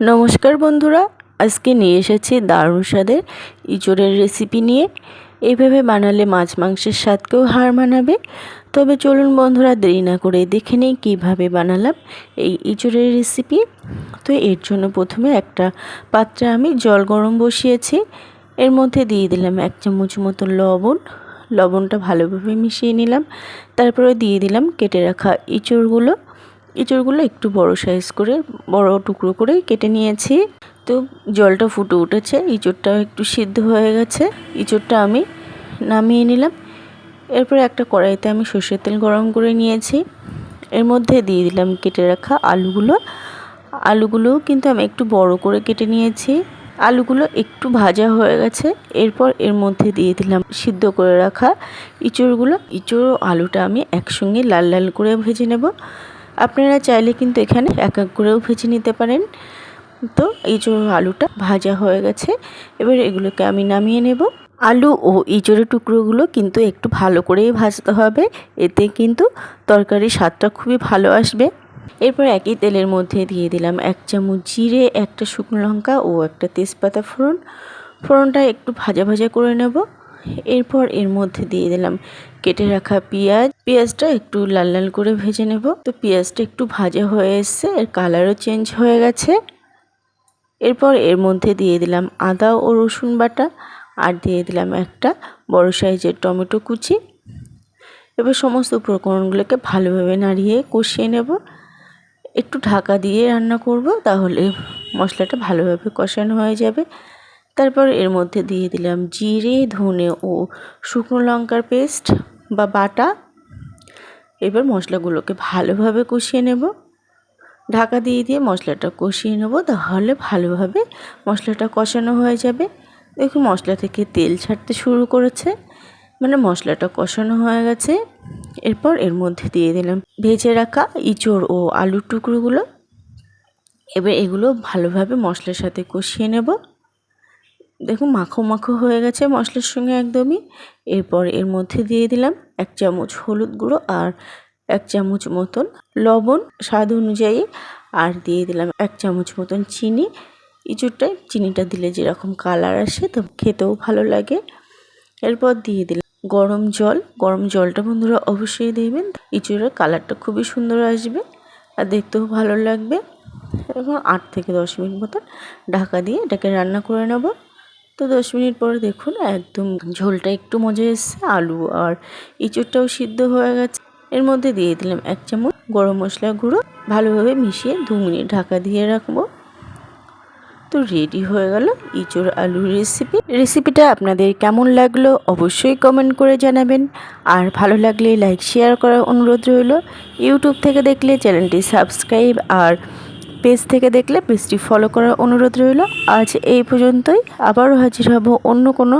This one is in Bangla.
নমস্কার বন্ধুরা, আজকে নিয়ে এসেছি দারুণ স্বাদের ইঁচড়ের রেসিপি নিয়ে। এইভাবে বানালে মাছ মাংসের স্বাদকেও হার মানাবে। তবে চলুন বন্ধুরা, দেরি না করে দেখে নিই কীভাবে বানালাম এই ইঁচড়ের রেসিপি তো এর জন্য প্রথমে একটা পাত্রে আমি জল গরম বসিয়েছি। এর মধ্যে দিয়ে দিলাম এক চামচ মতো লবণ। লবণটা ভালোভাবে মিশিয়ে নিলাম। তারপরে দিয়ে দিলাম কেটে রাখা ইঁচড়গুলো। এঁচড়গুলো একটু বড় সাইজ করে, বড় টুকরো করে কেটে নিয়েছি। তো জলটা ফুটে উঠেছে ইঁচড়টাও একটু সিদ্ধ হয়ে গেছে। ইঁচড়টা আমি নামিয়ে নিলাম। এরপর একটা কড়াইতে আমি সর্ষের তেল গরম করে নিয়েছি। এর মধ্যে দিয়ে দিলাম কেটে রাখা আলুগুলো। আলুগুলো কিন্তু আমি একটু বড় করে কেটে নিয়েছি। আলুগুলো একটু ভাজা হয়ে গেছে। এরপর এর মধ্যে দিয়ে দিলাম সিদ্ধ করে রাখা ইঁচড়গুলো। ইঁচড় আলুটা আমি একসঙ্গে লাল লাল করে ভেজে নেব। আপনারা চাইলে কিন্তু এখানে এক এক করেও ভেজে নিতে পারেন। তো এই যে আলুটা ভাজা হয়ে গেছে। এবার এগুলোকে আমি নামিয়ে নেব। আলু ও ইঁচড়ের টুকরোগুলো কিন্তু একটু ভালো করেই ভাজতে হবে। এতে কিন্তু তরকারির স্বাদটা খুবই ভালো আসবে। এরপর একই তেলের মধ্যে দিয়ে দিলাম এক চামচ জিরে, একটা শুকনো লঙ্কা ও একটা তেজপাতা ফোড়ন। ফোড়নটা একটু ভাজা ভাজা করে নেব। এরপর এর মধ্যে দিয়ে দিলাম, কেটে রাখা পেঁয়াজ। পেঁয়াজটা একটু লাল লাল করে ভেজে নেব। তো পেঁয়াজটা একটু ভাজা হয়ে এসছে, এর কালারও চেঞ্জ হয়ে গেছে। এরপর এর মধ্যে দিয়ে দিলাম আদা ও রসুন বাটা, আর দিয়ে দিলাম একটা বড় সাইজের টমেটো কুচি। এবার সমস্ত উপকরণগুলোকে ভালোভাবে নাড়িয়ে কষিয়ে নেব। একটু ঢাকা দিয়ে রান্না করব, তাহলে মশলাটা ভালোভাবে কষানো হয়ে যাবে। তারপর এর মধ্যে দিয়ে দিলাম জিরে, ধনে ও শুকনো লঙ্কার পেস্ট বা বাটা। এবার মশলাগুলোকে ভালোভাবে কষিয়ে নেব। ঢাকা দিয়ে দিয়ে মশলাটা কষিয়ে নেব, তাহলে ভালোভাবে মশলাটা কষানো হয়ে যাবে। দেখুন, মশলা থেকে তেল ছাড়তে শুরু করেছে মানে মশলাটা কষানো হয়ে গেছে। এরপর এর মধ্যে দিয়ে দিলাম ভেজে রাখা ইঁচড় ও আলুর টুকরোগুলো। এবার এগুলো ভালোভাবে মশলার সাথে কষিয়ে নেব। দেখুন, মাখো মাখো হয়ে গেছে মশলার সঙ্গে একদমই। এরপর এর মধ্যে দিয়ে দিলাম এক চামচ হলুদ গুঁড়ো আর এক চামচ মতন লবণ স্বাদ অনুযায়ী। আর দিয়ে দিলাম এক চামচ মতন চিনি। ইঁচুরটায় চিনিটা দিলে যেরকম কালার আসে, তো খেতেও ভালো লাগে। এরপর দিয়ে দিলাম গরম জল। গরম জলটা বন্ধুরা অবশ্যই দেবেন। ইঁচুরের কালারটা খুবই সুন্দর আসবে আর দেখতেও ভালো লাগবে। এখন আট থেকে দশ মিনিট মতন ঢাকা দিয়ে এটাকে রান্না করে নেব। তো দশ মিনিট পরে দেখুন একদম ঝোলটা একটু মজা এসছে, আলু আর ইঁচড়টাও সিদ্ধ হয়ে গেছে। এর মধ্যে দিয়ে দিলাম এক চামচ গরম মশলা গুঁড়ো, ভালোভাবে মিশিয়ে দু মিনিট ঢাকা দিয়ে রাখব। তো রেডি হয়ে গেল ইঁচড় আলুর রেসিপি রেসিপিটা আপনাদের কেমন লাগল অবশ্যই কমেন্ট করে জানাবেন। আর ভালো লাগলে লাইক শেয়ার করার অনুরোধ রইল। ইউটিউব থেকে দেখলে চ্যানেলটি সাবস্ক্রাইব আর পেজ থেকে দেখলে পেজটি ফলো করার অনুরোধ রইল। আজ এই পর্যন্তই। আবারও হাজির হব অন্য কোনো